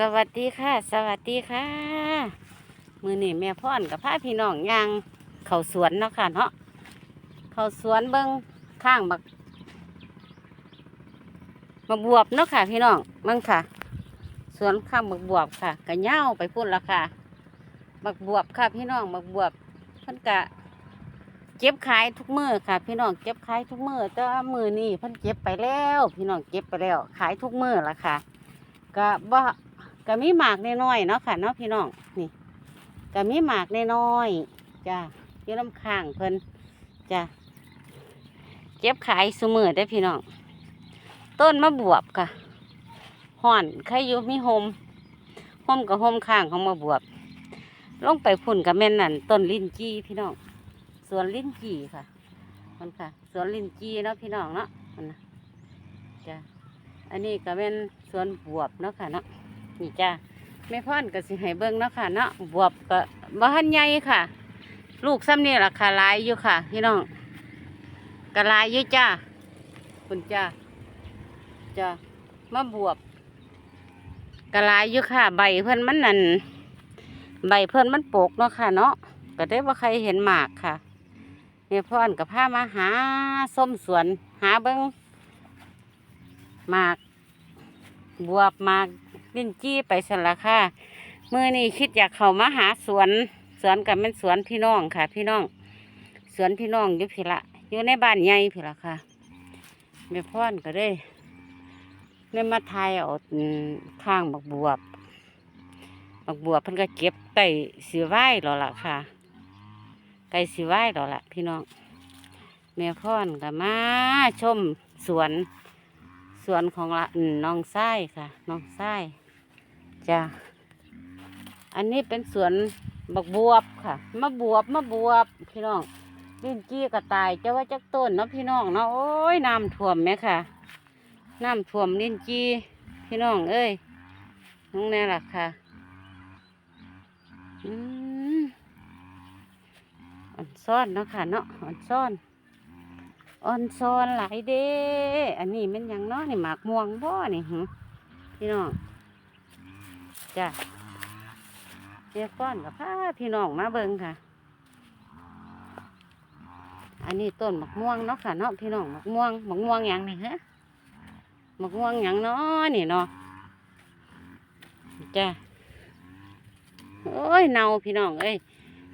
สวัสดีค่ะ สวัสดีค่ะ มือนี่แม่พ่อนกับพาพี่น้องย่างเขาสวนเนาะค่ะเนาะเขาสวนเบิ้งข้างบักบักบวบเนาะค่ะ พี่น้องเบิ้งค่ะ สวนข้างบักบวบค่ะกะเหย้าไปพุ่นละค่ะบักบวบค่ะ พี่น้องบักบวบพิ่นกะเก็บขายทุกมือค่ะ พี่น้องเก็บขายทุกมือแต่มือนี่พิ่นเก็บไปแล้ว พี่น้องเก็บไปแล้ว ขายทุกมือละค่ะ ก็บ่ ก็มีหมากน้อยๆเนาะค่ะเนาะพี่น้องนี่ก็มีหมากน้อยๆจ้าอยู่ลำข้างเพิ่นจ้าเก็บขายสมือได้พี่น้องต้นมะบวบค่ะห่อนใครอยู่มีโฮมโฮมกับโฮมข้างของมะบวบ ลงไปพุ่นกับแม่นนั่นต้นลิ้นจี้พี่น้องสวนลิ้นจี่ค่ะมันค่ะสวนลิ้นจี่เนาะพี่น้องเนาะมันนะจ้าอันนี้ก็เป็นสวนบวบเนาะค่ะเนาะ นี่จ้าแม่พ่อนก็สิให้เบิ่งเนาะค่ะเนาะบวบก็บ้านใหญ่ค่ะ ลูกซ้ำนี่ล่ะค่ะหลายอยู่ค่ะพี่น้องก็หลายอยู่จ้าคุณจ้าจ้ามาบวบก็หลายอยู่ค่ะ ใบเพิ่อนมันนั่นใบเพิ่อนมันปกเนาะค่ะ เนาะก็ได้ว่าใครเห็นหมากค่ะแม่พ่อนกับพามาหาส้มสวนหาเบิ่งหมาก บวบหมาก ลิ้นจี้ไปสันละค่ะมือนี้คิดอยากเข้ามาหาสวนสวนกับเป็นสวนพี่น้องค่ะ พี่น้อง สวนพี่น้องอยู่พี่ละอยู่ในบ้านใหญ่พี่ละค่ะแม่พ่อนก็ได้ได้มาทายเอาอืมข้างบักบวบบักบวบเพิ่นก็เก็บไก่สีไหว้แล้วล่ะค่ะไก่สีไหว้แล้วล่ะ พี่น้องแม่พ่อนก็มาชมสวนสวนของละน้องไส้ค่ะ น้องไส้ จ้ะอันนี้เป็นสวนบักบวบค่ะมะบวบมะบวบพี่น้องลิ้นจี้กระต่ายจะว่าจักต้นเนาะพี่น้องเนาะโอ้ยน้ำท่วมไหมค่ะน้ำท่วมลิ้นจี้พี่น้องเอ้ยน้องแน่ล่ะค่ะอืมอ่อนซ่อนเนาะค่ะเนาะอ่อนซ่อนอ่อนซอนหลายเด้อันนี้มันยังเนาะนี่หมากม่วงบ่นี่หึพี่น้อง จ้ะเรียกก้อนกับพาพี่น้องมาเบิ่งค่ะ อันนี้ต้นหมากม่วงเนาะค่ะเนาะพี่น้องหมากม่วงหมากม่วงหยังนี่ฮะหมากม่วงหยังเนาะนี่เนาะจ้ะโอ้ยเน่าพี่น้องเอ้ย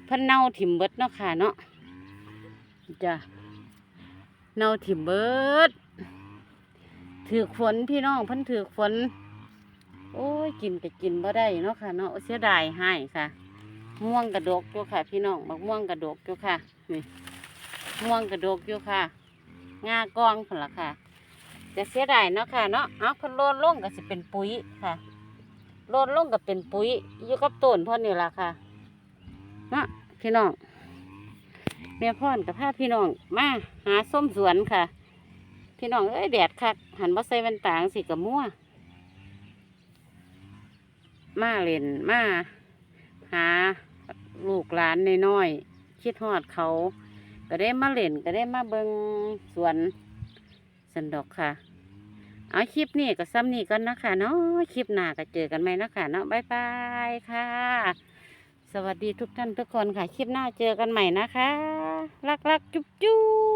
เพันเน่าถิ่มเบิดเนาะค่ะเนาะจ้ะเน่าถิ่มเบิดถือฝนพี่น้องเพิ่นถือฝน โอ้ยกินก็กินบ่ได้เนาะค่ะเนาะเสียดายให้ค่ะ ม่วงกระดกอยู่ค่ะ พี่น้องบักม่วงกระดกอยู่ค่ะนี่ม่วงกระดกอยู่ค่ะงากองพุ่ละค่ะจะเสียดายเนาะค่ะเนาะเอาคนโลนลงก็สิเป็นปุ๋ยค่ะโลนลงก็เป็นปุ๋ยอยู่กับต้นพ่อนี่ละค่ะเนาะพี่น้องแม่พ่อนกับพาพี่น้องมาหาส้มสวนค่ะ พี่น้องเอ้ยแดดคักหันมาใส่แว่นตางสิกับมั่ว มาเล่นมาหาลูกหลานน้อยๆคิดฮอดเขา ก็ได้มาเล่นก็ได้มาเบิงสวนสันดอกค่ะ เอาคลิปนี้ก็ซ้ำนี้ก่อนนะคะเนาะคลิปหน้าก็เจอกันไหมนะคะเนาะบ๊ายบายค่ะ สวัสดีทุกท่านทุกคนค่ะ คลิปหน้าเจอกันใหม่นะคะ รักๆ จุ๊บจุ๊บ